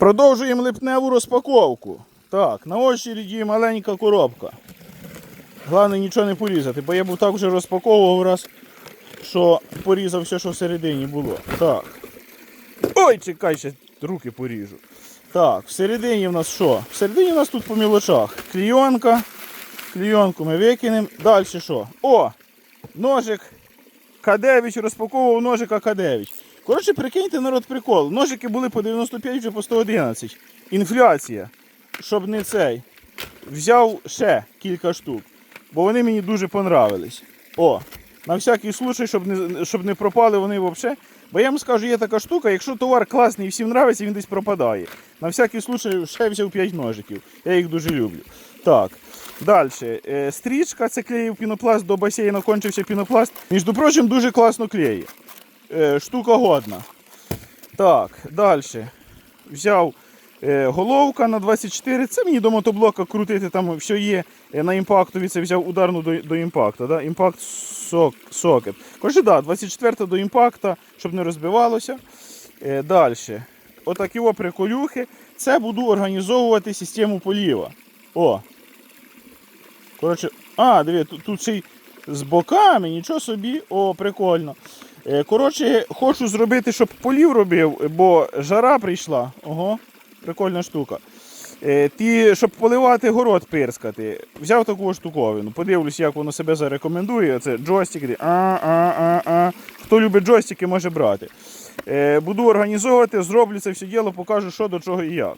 Продовжуємо липневу розпаковку. Так, на очереді маленька коробка. Головне нічого не порізати, бо я був так вже розпаковував раз, що порізав все, що всередині було. Так. Ой, чекай, ще руки поріжу. Так, всередині в нас що? Всередині в нас тут по мілочах. Клійонка. Клійонку ми викинемо. Далі що? О! Ножик К9, розпаковував ножика К9. Коротше, прикиньте, народ прикол. Ножики були по 95, вже по 111. Інфляція. Щоб не цей. Взяв ще кілька штук. Бо вони мені дуже понравились. О, на всякий случай, щоб не, щоб не пропали вони взагалі. Бо я вам скажу, є така штука, якщо товар класний і всім нравиться, він десь пропадає. На всякий случай ще взяв 5 ножиків. Я їх дуже люблю. Так. Далі. Е, стрічка, це клеїв пінопласт до басейну, кончився пінопласт. Між прочим, дуже класно клеє. Е, штука годна. Так, далі. Взяв е, головка на 24. Це мені до мотоблока крутити, там все є. Е, на імпактові це взяв ударну до, до імпакта. Да? Імпакт сок, сокет. Коротше, да, 24 до імпакта, щоб не розбивалося. Далі. Отакі о приколюхи. Це буду організовувати систему поліва. О. Коротше, а, диви, тут, тут ще й з боками, нічого собі. О, прикольно. Е, Коротше, хочу зробити, щоб полів робив, бо жара прийшла. Ого, прикольна штука. Е, Ті, щоб поливати город пирскати, взяв таку штуковину. Подивлюсь, як воно себе зарекомендує. Це джойстик. А, а, а, а. Хто любить джойстики, може брати. Е, Буду організовувати, зроблю це все діло, покажу, що до чого і як.